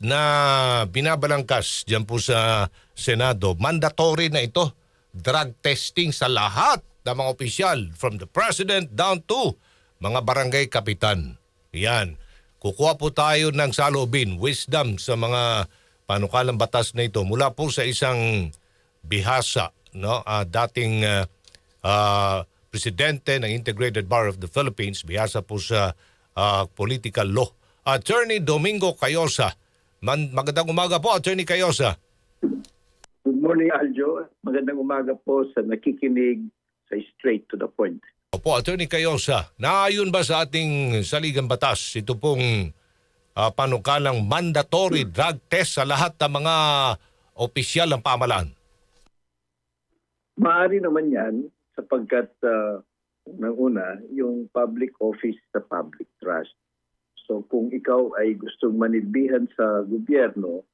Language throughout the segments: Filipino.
na binabalangkas dyan po sa Senado, mandatory na ito. Drug testing sa lahat ng mga opisyal from the president down to mga barangay kapitan. Yan. Kukuha po tayo ng salubin, wisdom sa mga panukalang batas na ito mula po sa isang bihasa, no? Ah, dating ah, ah, presidente ng Integrated Bar of the Philippines, bihasa po sa ah, political law. Attorney Domingo Cayosa. Man, magandang umaga po, Attorney Cayosa. Good morning, Aljo. Magandang umaga po sa nakikinig sa straight to the point. Opo, Attorney Cayosa, naayon ba sa ating saligang batas ito pong ah, panukalang mandatory drug test sa lahat ng mga opisyal ng pamalaan? Maaari naman yan sapagkat uh, una, yung public office sa public trust. So kung ikaw ay gustong manilbihan sa gobyerno,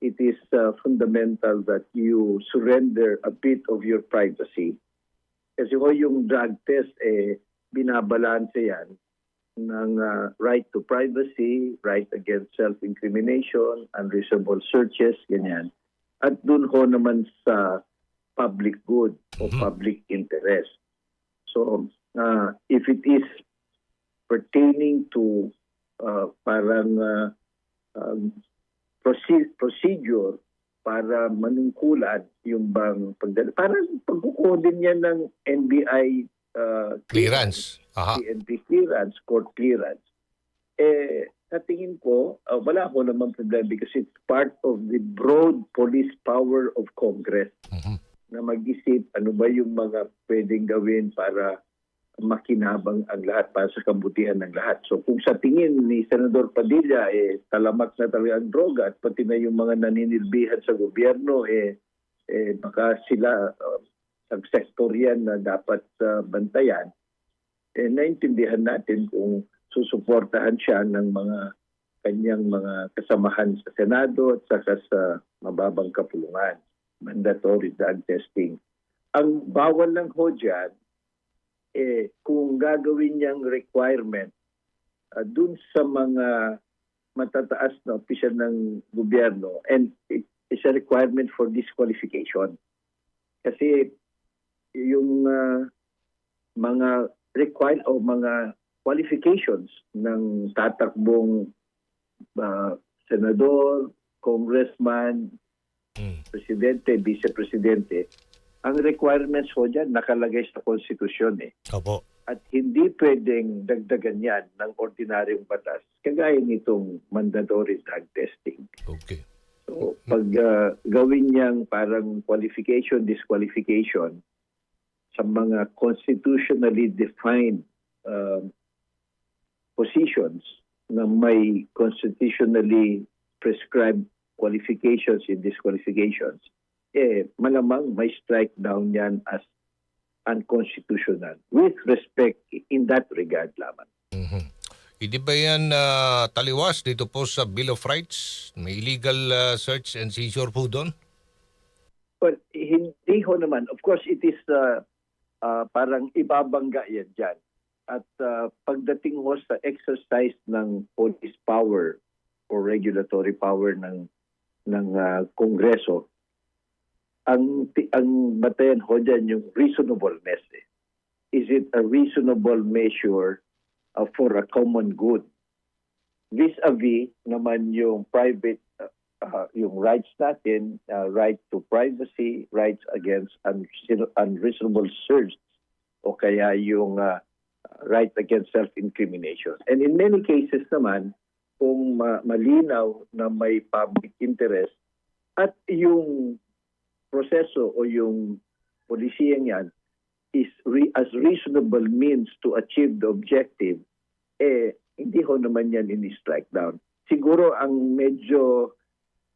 it is uh, fundamental that you surrender a bit of your privacy. Kasi ho yung drug test, eh, binabalanse yan ng uh, right to privacy, right against self-incrimination, unreasonable searches, ganyan. At dun ho naman sa public good o Mhm. public interest. So, uh, if it is pertaining to uh, parang uh, um, proce- procedure para manungkulan yung bang pagdala. Parang pagkukuha din yan ng NBI uh, Clearance. Aha. PNP clearance, court clearance. Eh, sa tingin ko, uh, wala ko naman problema because it's part of the broad police power of Congress Mhm. na mag-isip ano ba yung mga pwedeng gawin para makinabang ang lahat para sa kabutihan ng lahat. So kung sa tingin ni Senador Padilla eh talamak na talaga ang droga at pati na yung mga naninilbihan sa gobyerno eh eh baka sila uh, ang sektor yan na dapat uh, bantayan eh naintindihan natin kung susuportahan siya ng mga kanyang mga kasamahan sa Senado at saka sa mababang kapulungan mandatory drug testing. Ang bawal lang ho dyan, eh, kung gagawin niyang requirement uh, dun sa mga matataas na opisyal ng gobyerno and it is a requirement for disqualification. Kasi yung uh, mga require o mga qualifications ng tatakbong uh, senador, congressman, Mm. presidente, vice-presidente, ang requirements ho dyan nakalagay sa konstitusyon eh. Opo. At hindi pwedeng dagdagan yan ng ordinaryong batas, kagaya nitong mandatory drug testing. Okay. So, pag ah, gawin niyang parang qualification, disqualification sa mga constitutionally defined um, positions na may constitutionally prescribed qualifications and disqualifications, eh, malamang may strike down yan as unconstitutional with respect in that regard lamang. Mhm. Hindi ba yan ah, taliwas dito po sa Bill of Rights? May illegal ah, search and seizure po doon? Well, hindi ho naman. Of course, it is uh, uh, parang ibabangga yan dyan. At uh, pagdating ho sa exercise ng police power or regulatory power ng ng uh, Kongreso, ang ang batayan ho dyan yung reasonableness. Eh. Is it a reasonable measure uh, for a common good? Vis-a-vis naman yung private uh, uh, yung rights natin, uh, right to privacy, rights against unreason- unreasonable search, o kaya yung uh, right against self-incrimination. And in many cases naman, kung ma- malinaw na may public interest at yung proseso o yung polisiyang yan is re- as reasonable means to achieve the objective, eh, hindi ho naman yan ini-strike down. Siguro ang medyo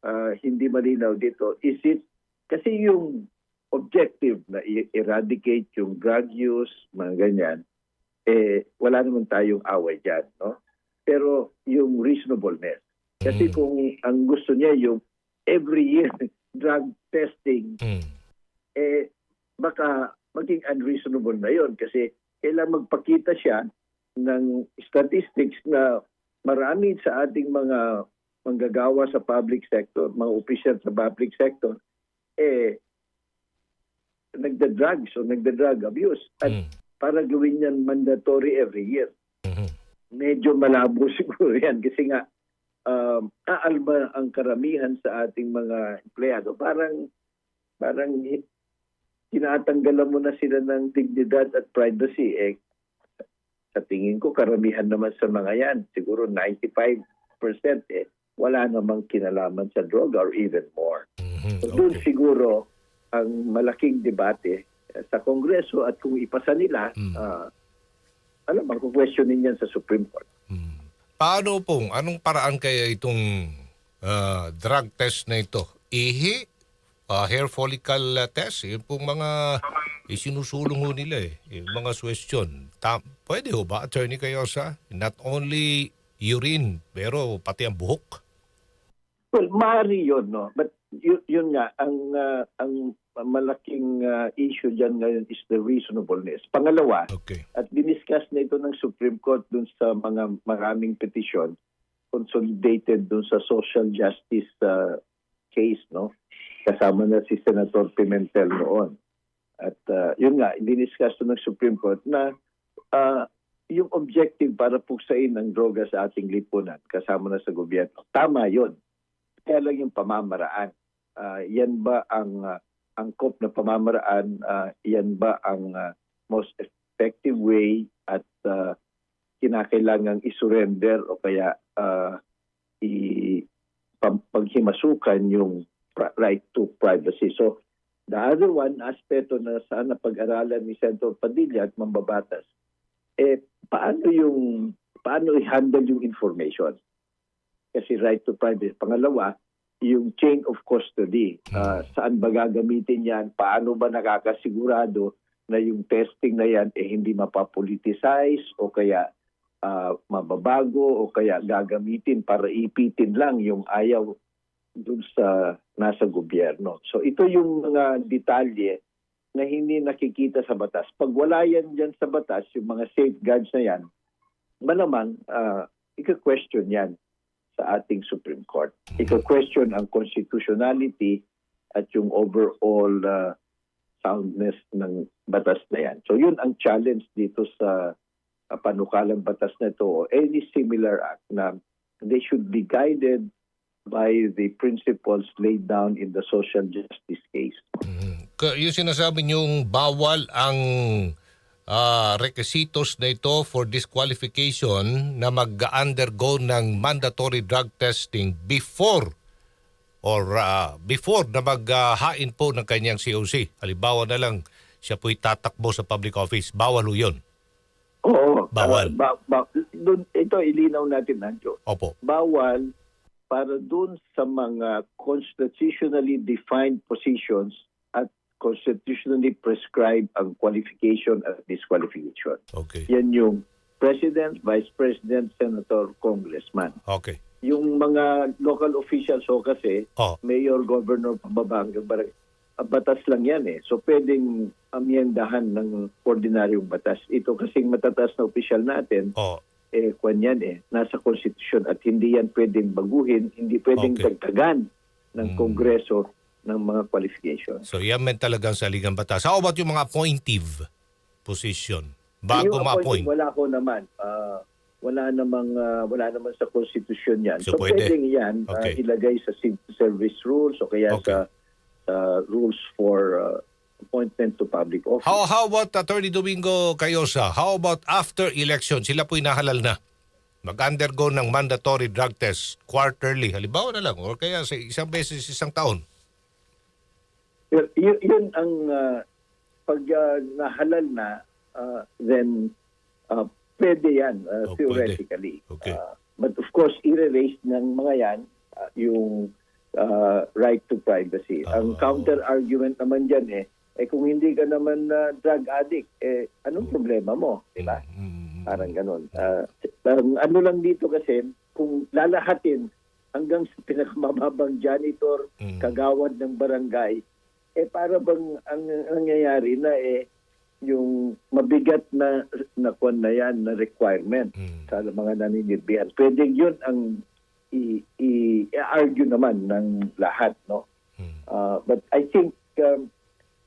uh, hindi malinaw dito is it kasi yung objective na eradicate yung drug use, mga ganyan, eh, wala naman tayong away dyan, no? Pero yung reasonableness. Kasi Mm. kung ang gusto niya yung every year drug testing, Mm. eh, baka maging unreasonable na yon kasi kailangan magpakita siya ng statistics na marami sa ating mga manggagawa sa public sector, mga opisyal sa public sector, eh, nagda-drugs o nagda-drug abuse. At Mm. para gawin yan mandatory every year. Mhm. Medyo malabo siguro yan kasi nga um, aalma ang karamihan sa ating mga empleyado. Parang parang tinatanggalan mo na sila ng dignidad at privacy. Eh, sa tingin ko, karamihan naman sa mga yan, siguro 95% eh, wala namang kinalaman sa droga or even more. Mhm. So doon Okay. siguro ang malaking debate eh, sa Kongreso at kung ipasa nila, Mm. ah, alam, magkukwestiyonin yan sa Supreme Court. Paano pong, anong paraan kaya itong ah, drug test na ito? Ihi? Ah, hair follicle ah, test? Yun pong mga isinusulong nila eh. Yung mga question. Ta- pwede ho ba, Attorney Cayosa? Not only urine, pero pati ang buhok? Well, maaari yun, no? But yun, yun nga, ang, ah, ang malaking ah, issue dyan ngayon is the reasonableness. Pangalawa, Okay. at diniscuss na ito ng Supreme Court dun sa mga maraming petisyon consolidated dun sa social justice uh, case no kasama na si Senator Pimentel noon at uh, yun nga diniscuss to ng Supreme Court na uh, yung objective para puksain ng droga sa ating lipunan kasama na sa gobyerno tama yun kaya yung pamamaraan Ah, yan ba ang uh, angkop na pamamaraan Ah, yan ba ang ah, most effective way at uh, kinakailangang isurrender o kaya uh, i paghimasukan yung right to privacy. So, the other one, aspeto na sana pag-aralan ni Senator Padilla at mambabatas, eh, paano yung, paano i-handle yung information? Kasi right to privacy. Pangalawa, yung chain of custody. Ah, saan ba gagamitin yan? Paano ba nakakasigurado na yung testing na yan eh hindi mapapoliticize o kaya ah, mababago o kaya gagamitin para ipitin lang yung ayaw dun sa nasa gobyerno. So ito yung mga detalye na hindi nakikita sa batas. Pag wala yan dyan sa batas, yung mga safeguards na yan, malamang uh, ika-question yan sa ating Supreme Court. Ika-question ang constitutionality at yung overall uh, soundness ng batas na yan. So yun ang challenge dito sa uh, panukalang batas na ito o any similar act na they should be guided by the principles laid down in the social justice case. Mhm. Ka- Yung sinasabi niyong bawal ang ah, requisitos na ito for disqualification na mag-undergo ng mandatory drug testing before or ah, before na maghain po ng kanyang COC. Halimbawa na lang, siya po'y tatakbo sa public office. Bawal ho yun. Oo. Bawal. uh, ba- ba- dun, ito ilinaw natin, Nanjo. Opo. bawal para dun sa mga constitutionally defined positions constitutionally prescribed ang qualification at disqualification. Okay. Yan yung President, Vice President, Senator, Congressman. Okay. Yung mga local officials ho kasi, Oh. Mayor, Governor, pababa hanggang barangay, ah, batas lang yan eh. So pwedeng amyendahan ng ordinaryong batas. Ito kasing matatas na opisyal natin, Oh. eh, kwan yan eh, nasa konstitusyon at hindi yan pwedeng baguhin, hindi pwedeng Okay. dagdagan ng Mm. Kongreso ng mga qualifications. So yan man talagang sa ligang batas. How about yung mga appointive position? Bago Yung ma-appoint. Wala ko naman. Ah, wala namang ah, wala naman sa konstitusyon yan. So, So, pwede. pwedeng yan ah, Okay. ilagay sa service rules o kaya Okay. sa sa rules for ah, appointment to public office. How, how about Attorney Domingo Cayosa? How about after election? Sila po'y nahalal na. Mag-undergo ng mandatory drug test quarterly. Halimbawa na lang. O kaya sa isang beses isang taon. Well, yun, yun ang ah, pag ah, nahalal na, ah, then ah, pwede yan ah, Oh, theoretically. Okay. Ah, but of course, i-erase ng mga yan ah, yung ah, right to privacy. Ang Oh. counter-argument naman dyan eh, eh kung hindi ka naman na drug addict, eh anong problema mo? Diba? Mm, Parang ganun. Ah, ang ano lang dito kasi, kung lalahatin hanggang sa pinakamababang janitor, Mm. kagawad ng barangay, eh para bang ang nangyayari na eh yung mabigat na na kwan na yan na requirement Mm. sa mga naninirbihan. Pwede yun ang i-argue naman ng lahat, no? Hmm. Uh, but I think um,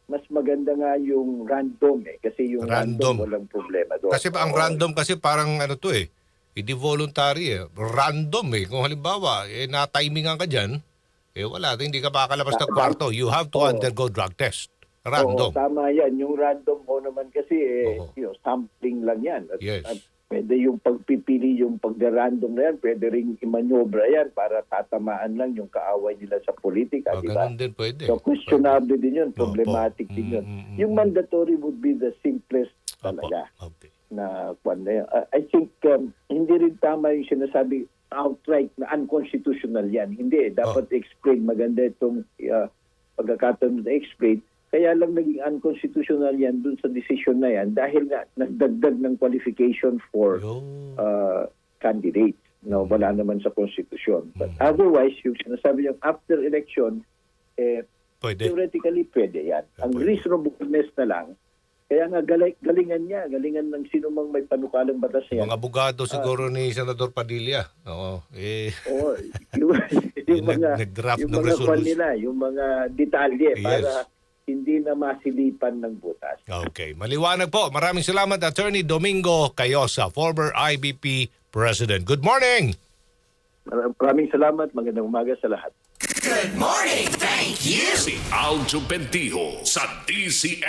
mas maganda nga yung random eh. Kasi yung Random. random, walang problema doon. Kasi ang random kasi parang ano to eh, hindi voluntary eh. Random eh. Kung halimbawa, eh, na-timingan ka dyan, eh wala, hindi ka makakalabas ng kwarto. You have to Oo. undergo drug test. Oo, Random. tama yan. Yung random mo naman kasi, eh, Oo. you know, sampling lang yan. At, Yes. at pwede yung pagpipili, yung pagda-random na yan, pwede rin imanyobra yan para tatamaan lang yung kaaway nila sa politika, Ah, di ba? ganun din pwede. So, questionable din yun, Opo. problematic din yun. Mm, mm, mm, Yung mm. mandatory would be the simplest Opo. talaga Okay. na kwan na yan. Uh, I think um, hindi rin tama yung sinasabi outright na unconstitutional yan. Hindi, eh. dapat Oh. explain. Maganda itong uh, pagkakataon na explain. Kaya lang naging unconstitutional yan dun sa decision na yan dahil nga nagdagdag ng qualification for uh, candidates. No, wala naman sa konstitusyon. But Mm. otherwise, yung sinasabi yung after election, eh, Pwede. theoretically pwede yan. Ah, Ang pwede. reasonableness na lang, kaya nga galing, galingan niya, galingan ng sino mang may panukalang batas niya. Mga abogado Ah. siguro ni Senador Padilla. Oo. Eh, Oo, yung, yung Yung mga, nag- nag-draft yung ng mga kwan resolution. nila, yung mga detalye Yes. para hindi na masilipan ng butas. okay. Maliwanag po. Maraming salamat, Attorney Domingo Cayosa, former IBP President. Good morning! Maraming salamat, magandang umaga sa lahat. Good morning. Thank you. Si Aljo Bendijo sa DCX.